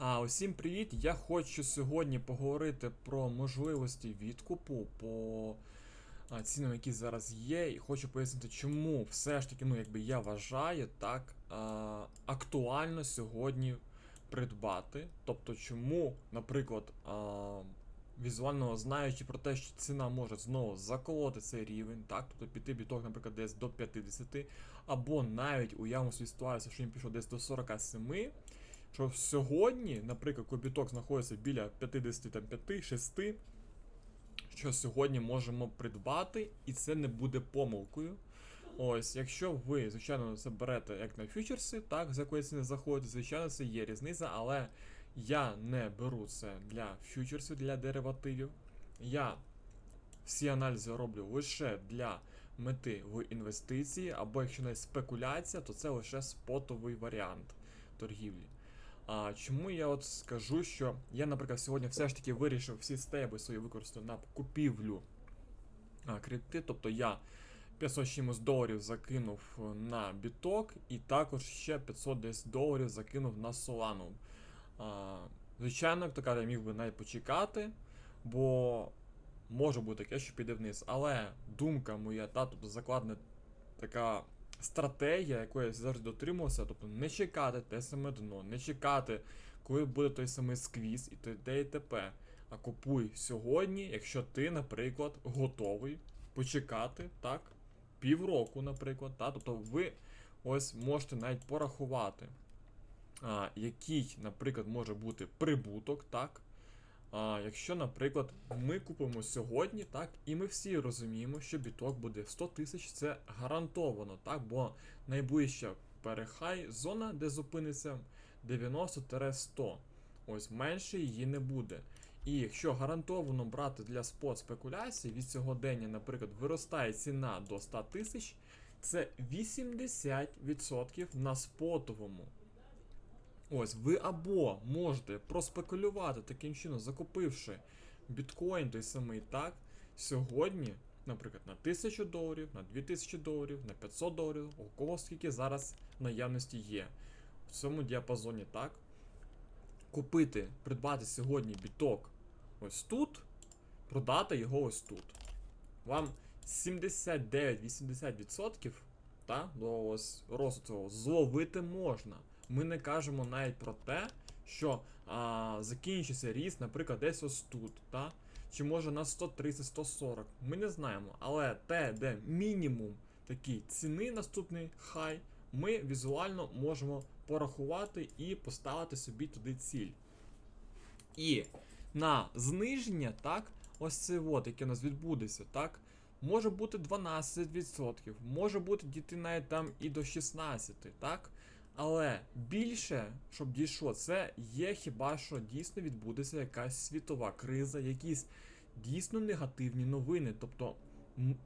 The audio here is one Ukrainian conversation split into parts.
А усім привіт! Я хочу сьогодні поговорити про можливості відкупу по цінам, які зараз є, і хочу пояснити, чому все ж таки, ну якби я вважаю так а, актуально сьогодні придбати. Тобто, чому, наприклад, а, візуально знаючи про те, що ціна може знову заколоти цей рівень, так, тобто піти біток, наприклад, десь до 50, або навіть уявимо собі ситуацію, що він пішов десь до 47 що сьогодні, наприклад, кобіток знаходиться біля 55-6, що сьогодні можемо придбати, і це не буде помилкою. Ось, якщо ви, звичайно, це берете як на фьючерси, так, з якої ціни заходите, звичайно, це є різниця, але я не беру це для фьючерсів, для деривативів. Я всі аналізи роблю лише для мети в інвестиції, або якщо не спекуляція, то це лише спотовий варіант торгівлі. А чому я от скажу, що я, наприклад, сьогодні все ж таки вирішив всі стейби свої використати на купівлю а, крипти, тобто я 500 чимось доларів закинув на біток, і також ще 500 десь доларів закинув на Solana. А, звичайно, як то каже, міг би навіть почекати, бо може бути таке, що піде вниз. Але думка моя, та, тобто закладна така стратегія, якої я завжди дотримувався, тобто не чекати те саме дно, не чекати, коли буде той самий сквіз і т.д. і т.п. А купуй сьогодні, якщо ти, наприклад, готовий почекати так, півроку, наприклад. Та? Тобто ви ось можете навіть порахувати, а, який, наприклад, може бути прибуток, так? А, Якщо, наприклад, ми купимо сьогодні, так, і ми всі розуміємо, що біток буде 100 тисяч, це гарантовано, так, бо найближча перехай зона, де зупиниться 90-100. Ось менше її не буде. І якщо гарантовано брати для спот спекуляцій, від сьогодення, наприклад, виростає ціна до 100 тисяч, це 80% на спотовому. Ось, ви або можете проспекулювати таким чином, закупивши біткоін той самий так, сьогодні, наприклад, на 1000 доларів, на 2000 доларів, на 500 доларів, у кого скільки зараз наявності є. В цьому діапазоні так. Купити, придбати сьогодні біток ось тут, продати його ось тут. Вам 79-80% та, до ось росту зловити можна. Ми не кажемо навіть про те, що а, закінчиться ріст, наприклад, десь ось тут, та? чи може на 130-140. Ми не знаємо. Але те, де мінімум такий ціни наступний хай, ми візуально можемо порахувати і поставити собі туди ціль. І на зниження, так, ось це от, яке у нас відбудеться, так, може бути 12%, може бути дійти навіть там і до 16%, так? Але більше, щоб дійшло, це є хіба що дійсно відбудеться якась світова криза, якісь дійсно негативні новини. Тобто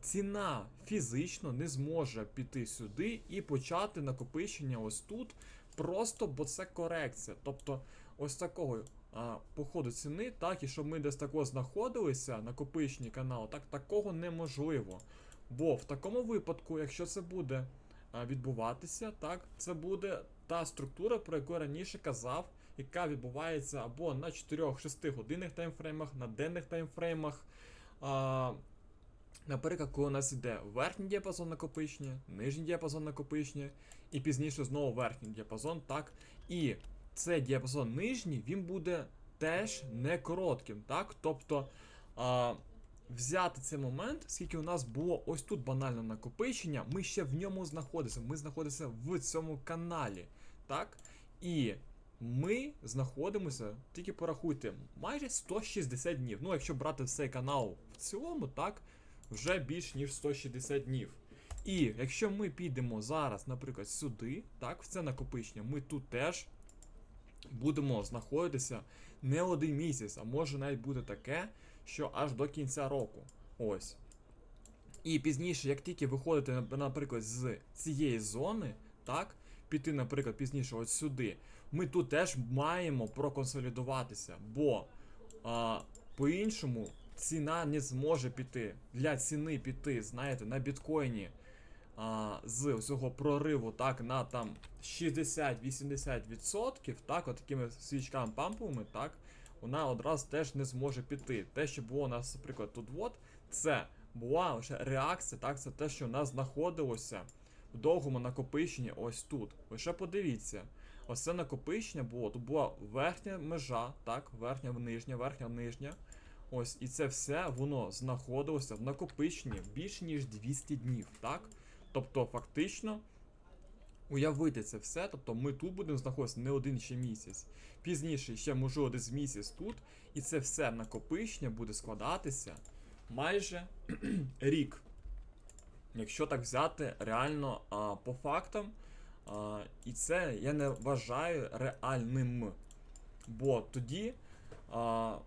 ціна фізично не зможе піти сюди і почати накопичення ось тут, просто бо це корекція. Тобто, ось такого а, походу ціни, так, і щоб ми десь тако знаходилися, накопичені каналу, так такого неможливо. Бо в такому випадку, якщо це буде відбуватися, так, це буде та структура, про яку я раніше казав, яка відбувається або на 4-6 годинних таймфреймах, на денних таймфреймах. А, Наприклад, коли у нас іде верхній діапазон накопичення, нижній діапазон накопичення, і пізніше знову верхній діапазон, так. І цей діапазон нижній, він буде теж не коротким, так? Тобто а, взяти цей момент, скільки у нас було ось тут банальне накопичення, ми ще в ньому знаходимося. Ми знаходимося в цьому каналі, так? І ми знаходимося, тільки порахуйте, майже 160 днів. Ну, якщо брати цей канал в цілому, так, вже більш ніж 160 днів. І якщо ми підемо зараз, наприклад, сюди, так, в це накопичення, ми тут теж будемо знаходитися не один місяць, а може навіть буде таке, що аж до кінця року. Ось. І пізніше, як тільки виходите, наприклад, з цієї зони, так, піти, наприклад, пізніше от сюди, ми тут теж маємо проконсолідуватися, бо а, по-іншому ціна не зможе піти. Для ціни піти, знаєте, на біткоїні а, з цього прориву так на там 60-80%, так, от такими свічками памповими, так, вона одразу теж не зможе піти. Те, що було у нас, наприклад, тут от, це була лише реакція, так, це те, що в нас знаходилося в довгому накопиченні ось тут. Лише подивіться. Ось це накопичення було. Тут була верхня межа, так, верхня нижня, верхня нижня. Ось, і це все воно знаходилося в накопиченні більше ніж 200 днів, так? Тобто, фактично, уявити це все, тобто ми тут будемо знаходитися не один ще місяць. Пізніше ще можливо десь місяць тут, і це все накопичення буде складатися майже рік. Якщо так взяти реально а, по фактам, а, і це я не вважаю реальним. Бо тоді а,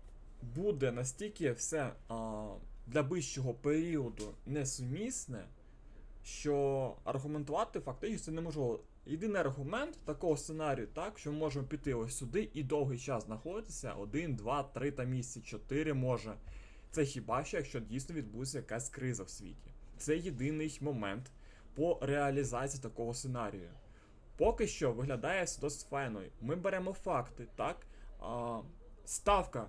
буде настільки все а, для ближчого періоду несумісне, що аргументувати фактично це неможливо. Єдиний аргумент такого сценарію, так, що ми можемо піти ось сюди і довгий час знаходитися, 1, 2, 3 та місяці, 4 може. Це хіба що, якщо дійсно відбудеться якась криза в світі. Це єдиний момент по реалізації такого сценарію. Поки що виглядає досить файно. Ми беремо факти, так? Ставка.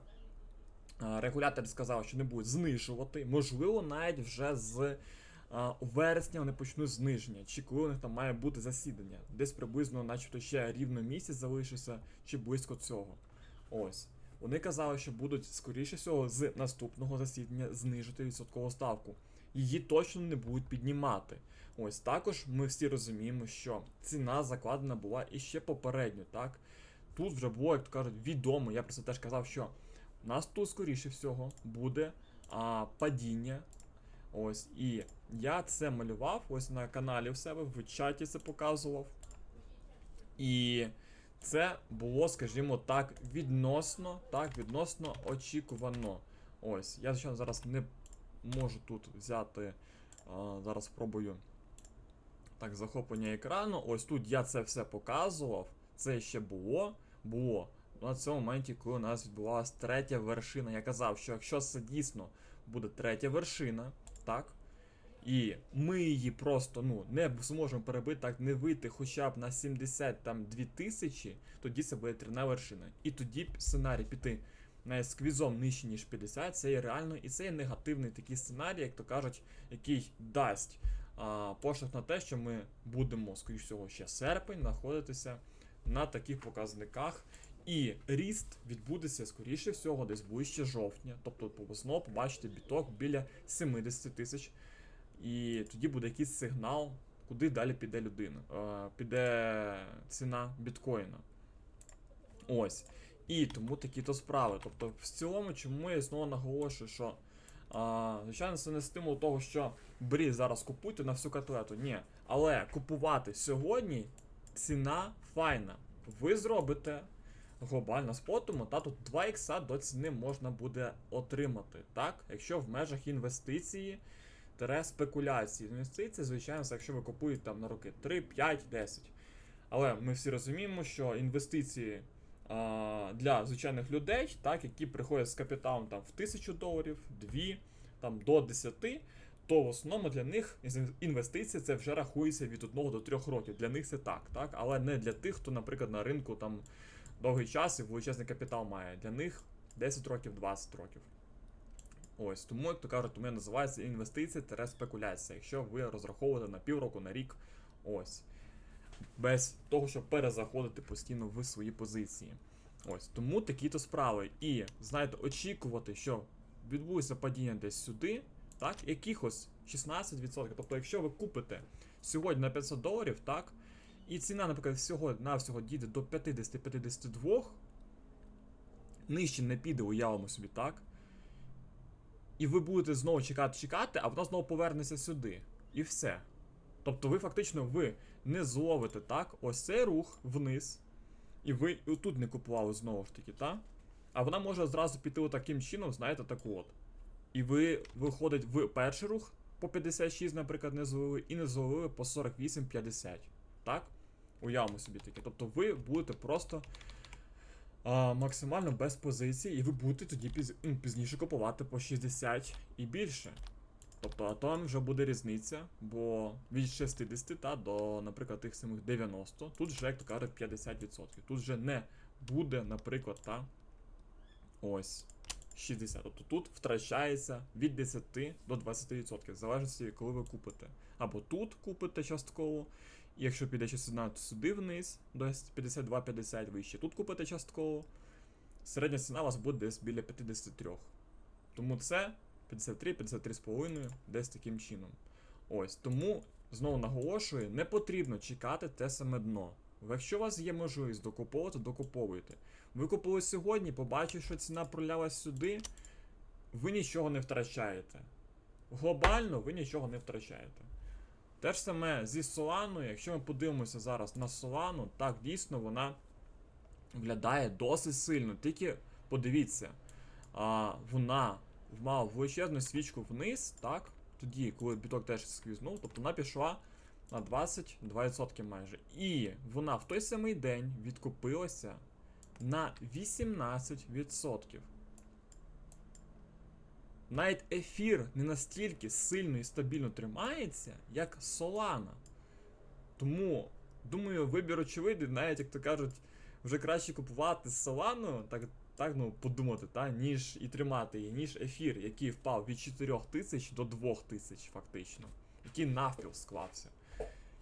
Регулятор сказав, що не будуть знижувати. Можливо, навіть вже з а, вересня вони почнуть зниження. Чи коли у них там має бути засідання. Десь приблизно, начебто, ще рівно місяць залишиться, чи близько цього. Ось. Вони казали, що будуть, скоріше всього, з наступного засідання знижити відсоткову ставку. Її точно не будуть піднімати. Ось також ми всі розуміємо, що ціна закладена була і ще попередньо, так? Тут вже було, як то кажуть, відомо. Я про це теж казав, що у нас тут, скоріше всього, буде а, падіння. Ось, і я це малював ось на каналі в себе, в чаті це показував. І це було, скажімо так, відносно, так, відносно очікувано. Ось, я, звичайно, зараз не можу тут взяти. А, зараз спробую. Так, захоплення екрану. Ось тут я це все показував. Це ще було. Було. На цьому моменті, коли у нас відбувалась третя вершина. Я казав, що якщо це дійсно буде третя вершина, так? І ми її просто ну, не зможемо перебити, так не вийти хоча б на 72 тисячі, тоді це буде трина вершина. І тоді сценарій піти з квізом нижче, ніж 50, це є реально, і це є негативний такий сценарій, як то кажуть, який дасть а, поштовх на те, що ми будемо, скоріш всього, ще серпень знаходитися на таких показниках. І ріст відбудеться, скоріше всього, десь ближче жовтня. Тобто, знову побачите біток біля 70 тисяч. І тоді буде якийсь сигнал, куди далі піде людина. Е, піде ціна біткоїна. Ось. І тому такі то справи. Тобто, в цілому, чому я знову наголошую, що. А, звичайно, це не стимул того, що беріть зараз купуйте на всю котлету. Ні. Але купувати сьогодні ціна файна. Ви зробите глобально спотому, та тут 2 ікса до ціни можна буде отримати. Так? Якщо в межах інвестиції тере спекуляції. Інвестиції, звичайно, якщо ви купуєте там на роки 3, 5, 10. Але ми всі розуміємо, що інвестиції а, для звичайних людей, так, які приходять з капіталом там, в 1000 доларів, 2, там, до 10, то в основному для них інвестиції це вже рахується від 1 до 3 років. Для них це так, так, але не для тих, хто, наприклад, на ринку там довгий час і величезний капітал має. Для них 10 років, 20 років. Ось, тому, як то кажуть, тому називається інвестиція та спекуляція. Якщо ви розраховуєте на півроку, на рік, ось. Без того, щоб перезаходити постійно в свої позиції. Ось, тому такі-то справи. І, знаєте, очікувати, що відбудеться падіння десь сюди, так, якихось 16%. Тобто, якщо ви купите сьогодні на 500 доларів, так, і ціна, наприклад, всього на всього дійде до 50-52, нижче не піде, уявимо собі, так. І ви будете знову чекати, чекати, а воно знову повернеться сюди. І все. Тобто ви фактично ви не зловите так, ось цей рух вниз. І ви і тут не купували знову ж таки, так? А вона може зразу піти таким чином, знаєте, так от. І ви виходить в перший рух по 56, наприклад, не зловили, і не зловили по 48-50. Так? Уявимо собі таке. Тобто ви будете просто а, максимально без позиції, і ви будете тоді піз, ну, пізніше купувати по 60 і більше. Тобто, а там вже буде різниця, бо від 60 та, до, наприклад, тих самих 90, тут вже, як то кажуть, 50%. Тут вже не буде, наприклад, та ось 60. Тобто тут втрачається від 10 до 20%, в залежності, коли ви купите. Або тут купите частково, якщо піде частина, то сюди вниз, до 52-50 вище. Тут купите частково. Середня ціна у вас буде десь біля 53. Тому це 53, 53,5, десь таким чином. Ось, тому, знову наголошую, не потрібно чекати те саме дно. Якщо у вас є можливість докуповувати, докуповуйте. Ви купили сьогодні, побачили, що ціна пролялась сюди, ви нічого не втрачаєте. Глобально ви нічого не втрачаєте. Те ж саме зі Соланою, якщо ми подивимося зараз на Солану, так дійсно вона виглядає досить сильно. Тільки подивіться, а, вона мала величезну свічку вниз, так? Тоді, коли біток теж сквізнув, тобто вона пішла на 22% майже. І вона в той самий день відкупилася на 18%. Навіть ефір не настільки сильно і стабільно тримається, як Solana. Тому, думаю, вибір очевидний, навіть як то кажуть, вже краще купувати Solana, так, так ну, подумати, та, ніж і тримати її, ніж ефір, який впав від 4 тисяч до 2 тисяч фактично, який навпіл склався.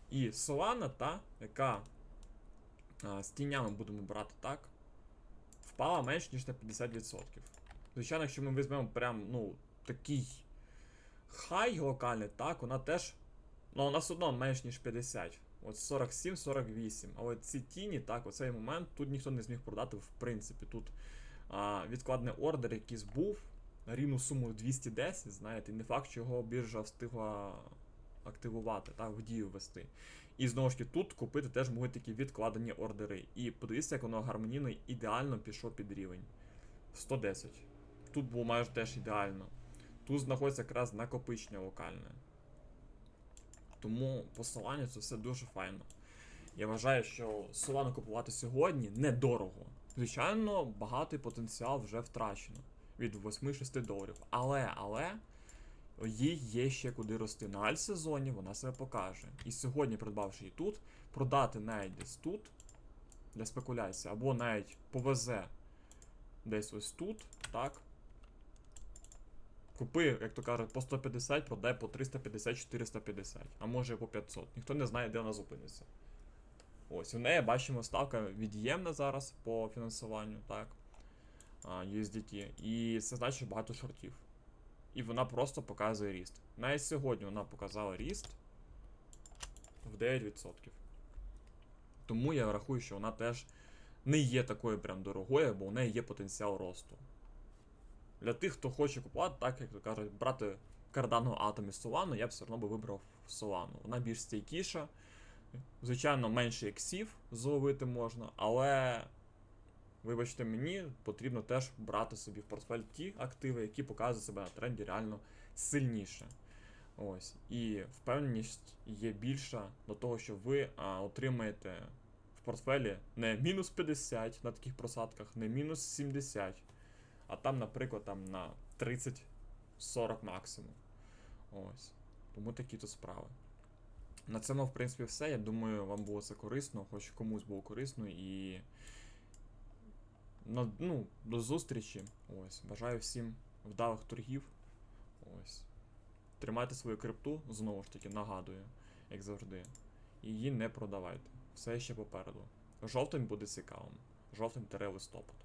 І Solana, та, яка а, з тінями будемо брати так, впала менш ніж на 50%. Звичайно, якщо ми візьмемо прям, ну, такий хай локальний, так, вона теж. Ну, вона все одно менш ніж 50. От 47-48. Але ці тіні, так, оцей момент тут ніхто не зміг продати, в принципі. Тут а, відкладний ордер якийсь був на рівну суму 210, знаєте, і не факт, що його біржа встигла активувати, так, в дію ввести. І знову ж таки, тут купити теж могли такі відкладені ордери. І подивіться, як воно гармонійно ідеально пішло під рівень. 110. Тут було майже теж ідеально. Тут знаходиться якраз накопичення локальне. Тому посилання це все дуже файно. Я вважаю, що Solana купувати сьогодні недорого. Звичайно, багатий потенціал вже втрачено від 8-6 доларів. Але, але їй є ще куди рости. На альт-сезоні вона себе покаже. І сьогодні, придбавши її тут, продати навіть десь тут для спекуляції, або навіть повезе десь ось тут, так. Купи, як то кажуть, по 150, продай по 350-450, а може по 500. Ніхто не знає, де вона зупиниться. Ось, у неї бачимо ставка від'ємна зараз по фінансуванню, так. USDT. І це значить багато шортів. І вона просто показує ріст. Навіть сьогодні вона показала ріст в 9%. Тому я рахую, що вона теж не є такою прям дорогою, бо у неї є потенціал росту. Для тих, хто хоче купувати, так як то кажуть, брати кардану атомі Solana, я б все одно би вибрав Solana. Вона більш стійкіша. Звичайно, менше іксів зловити можна, але, вибачте мені, потрібно теж брати собі в портфель ті активи, які показують себе на тренді реально сильніше. Ось. І впевненість є більша до того, що ви а, отримаєте в портфелі не мінус 50 на таких просадках, не мінус 70, а там, наприклад, там на 30-40 максимум. Ось. Тому такі то справи. На цьому, в принципі, все. Я думаю, вам було це корисно, хоч комусь було корисно і. Ну, до зустрічі. Ось. Бажаю всім вдалих торгів. Ось. Тримайте свою крипту, знову ж таки, нагадую, як завжди. І її не продавайте. Все ще попереду. Жовтень буде цікавим. Жовтень-листопад.